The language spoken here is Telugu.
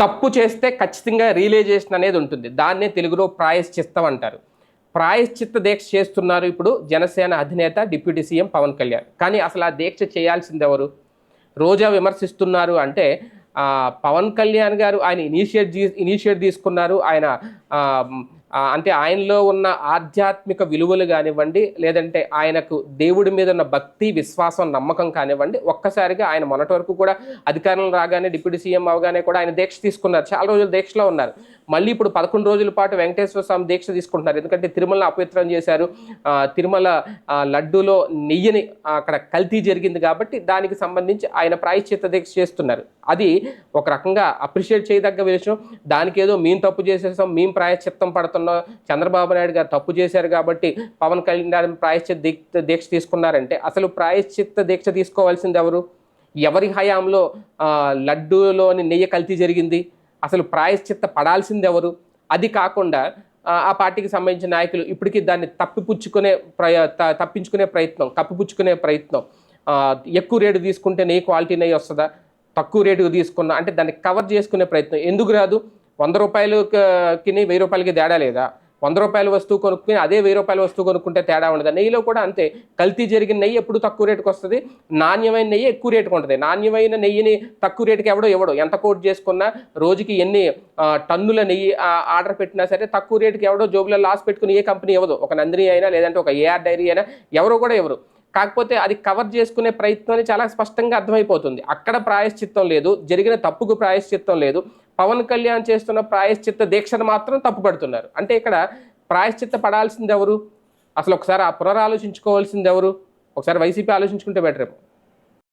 తప్పు చేస్తే ఖచ్చితంగా రియలైజేషన్ అనేది ఉంటుంది. దాన్నే తెలుగులో ప్రాయశ్చిత్తం అంటారు. ప్రాయశ్చిత్త దీక్ష చేస్తున్నారు ఇప్పుడు జనసేన అధినేత డిప్యూటీ సీఎం పవన్ కళ్యాణ్. కానీ అసలు ఆ దీక్ష చేయాల్సింది ఎవరు? రోజా విమర్శిస్తున్నారు అంటే పవన్ కళ్యాణ్ గారు ఆయన ఇనీషియేట్ ఇనీషియేట్ తీసుకున్నారు. ఆయన అంటే ఆయనలో ఉన్న ఆధ్యాత్మిక విలువలు కానివ్వండి లేదంటే ఆయనకు దేవుడి మీద ఉన్న భక్తి విశ్వాసం నమ్మకం కానివ్వండి ఒక్కసారిగా ఆయన మొన్నటి వరకు కూడా అధికారంలో రాగానే డిప్యూటీ సీఎం అవగానే కూడా ఆయన దీక్ష తీసుకున్నారు. చాలా రోజులు దీక్షలో ఉన్నారు. మళ్ళీ ఇప్పుడు పదకొండు రోజుల పాటు వెంకటేశ్వర స్వామి దీక్ష తీసుకుంటున్నారు. ఎందుకంటే తిరుమల అపవిత్రం చేశారు. తిరుమల లడ్డూలో నెయ్యిని అక్కడ కల్తీ జరిగింది కాబట్టి దానికి సంబంధించి ఆయన ప్రాయశ్చిత్త దీక్ష చేస్తున్నారు. అది ఒక రకంగా అప్రిషియేట్ చేయదగ్గ విషయం. దానికి ఏదో మేము తప్పు చేసేసాం మేము ప్రాయశ్చిత్తం పడుతున్నాం చంద్రబాబు నాయుడు గారు తప్పు చేశారు కాబట్టి పవన్ కళ్యాణ్ ప్రాయశ్చిత్ ప్రాయశ్చిత్త దీక్ష దీక్ష తీసుకున్నారంటే అసలు ప్రాయశ్చిత్త దీక్ష తీసుకోవాల్సింది ఎవరు? ఎవరి హయాంలో లడ్డూలోని నెయ్యి కల్తీ జరిగింది? అసలు ప్రాయశ్చిత్త పడాల్సింది ఎవరు? అది కాకుండా ఆ, పార్టీకి సంబంధించిన నాయకులు ఇప్పటికీ దాన్ని తప్పిపుచ్చుకునే ప్రయ తప్పించుకునే ప్రయత్నం కప్పిపుచ్చుకునే ప్రయత్నం. ఎక్కువ రేటు తీసుకుంటే నెయ్యి క్వాలిటీ నెయ్యి వస్తుందా? తక్కువ రేటుకు తీసుకున్నా అంటే దాన్ని కవర్ చేసుకునే ప్రయత్నం. ఎందుకు రాదు? వంద రూపాయలకి వెయ్యి రూపాయలకి తేడా లేదా? వంద రూపాయల వస్తువు కొనుక్కుని అదే వెయ్యి రూపాయల వస్తువు కొనుక్కుంటే తేడా ఉండదు? నెయ్యిలో కూడా అంతే. కల్తీ జరిగిన నెయ్యి ఎప్పుడు తక్కువ రేటుకి వస్తుంది? నాణ్యమైన నెయ్యి ఎక్కువ రేటుకి ఉంటుంది. నాణ్యమైన నెయ్యిని తక్కువ రేటుకి ఎవడో ఎవడో ఎంత కోట్ చేసుకున్నా రోజుకి ఎన్ని టన్నుల నెయ్యి ఆర్డర్ పెట్టినా సరే తక్కువ రేటుకి ఎవడో జోబులో లాస్ పెట్టుకుని ఏ కంపెనీ ఇవ్వదు. ఒక నందిని అయినా లేదంటే ఒక ఏఆర్ డైరీ అయినా ఎవరో కూడా ఎవరు కాకపోతే అది కవర్ చేసుకునే ప్రయత్నం చాలా స్పష్టంగా అర్థమైపోతుంది. అక్కడ ప్రాయశ్చిత్తం లేదు. జరిగిన తప్పుకు ప్రాయశ్చిత్తం లేదు. పవన్ కళ్యాణ్ చేస్తున్న ప్రాయశ్చిత్త దీక్షను మాత్రం తప్పుపడుతున్నారు. అంటే ఇక్కడ ప్రాయశ్చిత్త పడాల్సింది ఎవరు అసలు ఒకసారి ఆ పునరాలోచించుకోవాల్సింది ఎవరు ఒకసారి వైసీపీ ఆలోచించుకుంటే బెటర్